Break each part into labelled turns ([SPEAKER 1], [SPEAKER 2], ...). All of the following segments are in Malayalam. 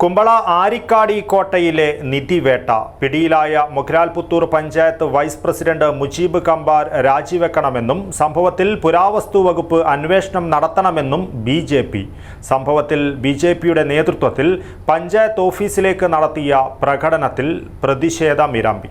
[SPEAKER 1] കുമ്പള ആരിക്കാടി കോട്ടയിലെ നിധിവേട്ട പിടിയിലായ മുഖ്രാൽപുത്തൂർ പഞ്ചായത്ത് വൈസ് പ്രസിഡന്റ് മുജീബ് കമ്പാർ രാജിവെക്കണമെന്നും സംഭവത്തിൽ പുരാവസ്തു വകുപ്പ് അന്വേഷണം നടത്തണമെന്നും ബി ജെ പി. സംഭവത്തിൽ ബി ജെ പിയുടെ നേതൃത്വത്തിൽ പഞ്ചായത്ത് ഓഫീസിലേക്ക് നടത്തിയ പ്രകടനത്തിൽ പ്രതിഷേധമിരമ്പി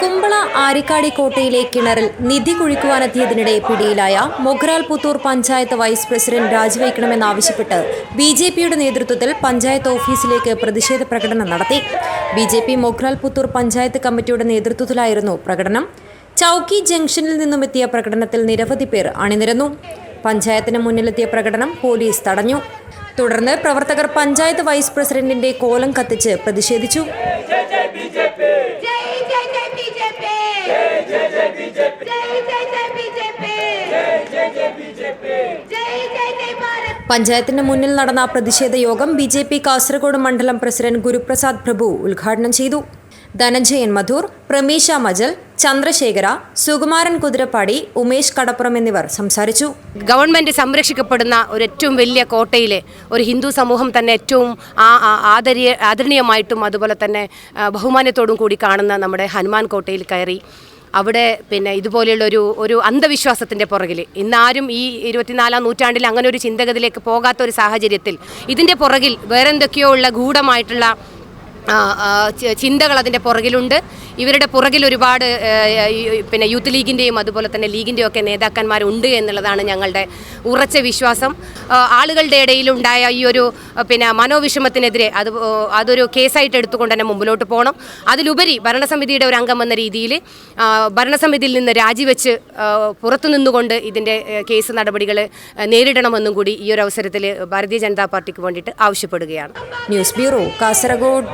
[SPEAKER 2] കുമ്പള ആരിക്കാടി കോട്ടയിലെ കിണറിൽ നിധി കുഴിക്കുവാനെത്തിയതിനിടെ പിടിയിലായ മൊഗ്രാൽ പുത്തൂർ പഞ്ചായത്ത് വൈസ് പ്രസിഡന്റ് രാജിവെക്കണമെന്നാവശ്യപ്പെട്ട് ബി ജെ പിയുടെ നേതൃത്വത്തിൽ പഞ്ചായത്ത് ഓഫീസിലേക്ക് പ്രതിഷേധ പ്രകടനം നടത്തി. B J P Mogral Puthur panchayat കമ്മിറ്റിയുടെ നേതൃത്വത്തിലായിരുന്നു പ്രകടനം. ചൌക്കി ജംഗ്ഷനിൽ നിന്നുമെത്തിയ പ്രകടനത്തിൽ നിരവധി പേർ അണിനിരന്നു. പഞ്ചായത്തിന് മുന്നിലെത്തിയ പ്രകടനം പോലീസ് തടഞ്ഞു. തുടർന്ന് പ്രവർത്തകർ പഞ്ചായത്ത് വൈസ് പ്രസിഡന്റിന്റെ കോലം കത്തിച്ച് പ്രതിഷേധിച്ചു.
[SPEAKER 3] ഭാരത്.
[SPEAKER 2] പഞ്ചായത്തിന് മുന്നിൽ നടന്ന പ്രതിഷേധ യോഗം ബി ജെ പി കാസർഗോഡ് മണ്ഡലം പ്രസിഡന്റ് ഗുരുപ്രസാദ് പ്രഭു ഉദ്ഘാടനം ചെയ്തു. ധനഞ്ജയൻ മധൂർ പ്രമീഷ മജൽ ചന്ദ്രശേഖര സുകുമാരൻ കുതിരപ്പാടി ഉമേഷ് കടപ്പുറം എന്നിവർ സംസാരിച്ചു.
[SPEAKER 4] ഗവൺമെന്റ് സംരക്ഷിക്കപ്പെടുന്ന ഒരു ഏറ്റവും വലിയ കോട്ടയിലെ ഒരു ഹിന്ദു സമൂഹം തന്നെ ഏറ്റവും ആദരീയ ആദരണീയമായിട്ടും അതുപോലെ തന്നെ ബഹുമാനത്തോടും കൂടി കാണുന്ന നമ്മുടെ ഹനുമാൻ കോട്ടയിൽ കയറി. അവിടെ പിന്നെ ഇതുപോലെയുള്ള ഒരു ഒരു അന്ധവിശ്വാസത്തിന്റെ പുറകിൽ ഇന്നാരും ഈ ഇരുപത്തിനാലാം നൂറ്റാണ്ടിൽ അങ്ങനെ ഒരു ചിന്തഗതിയിലേക്ക് പോകാത്ത ഒരു സാഹചര്യത്തിൽ ഇതിന്റെ പുറകിൽ വേറെന്തൊക്കെയോ ഉള്ള ഗൂഢമായിട്ടുള്ള ചിന്തകൾ അതിന്റെ പുറകിലുണ്ട്. ഇവരുടെ പുറകിൽ ഒരുപാട് പിന്നെ യൂത്ത് ലീഗിന്റെയും അതുപോലെ തന്നെ ലീഗിന്റെയും ഒക്കെ നേതാക്കന്മാരുണ്ട് എന്നുള്ളതാണ് ഞങ്ങളുടെ ഉറച്ച വിശ്വാസം. ആളുകളുടെ ഇടയിൽ ഇടയിലുണ്ടായ ഈ ഒരു പിന്നെ മനോവിഷമത്തിനെതിരെ അത് അതൊരു കേസായിട്ട് എടുത്തുകൊണ്ട് തന്നെ മുമ്പിലോട്ട് പോകണം. അതിലുപരി ഭരണസമിതിയുടെ ഒരു അംഗം എന്ന രീതിയിൽ ഭരണസമിതിയിൽ നിന്ന് രാജിവെച്ച് പുറത്തു നിന്നുകൊണ്ട് ഇതിന്റെ കേസ് നടപടികൾ നേരിടണമെന്നും കൂടി ഈ ഒരു അവസരത്തിൽ ഭാരതീയ ജനതാ പാർട്ടിക്ക് വേണ്ടിയിട്ട് ആവശ്യപ്പെടുകയാണ്.
[SPEAKER 2] News bureau Kasaragod.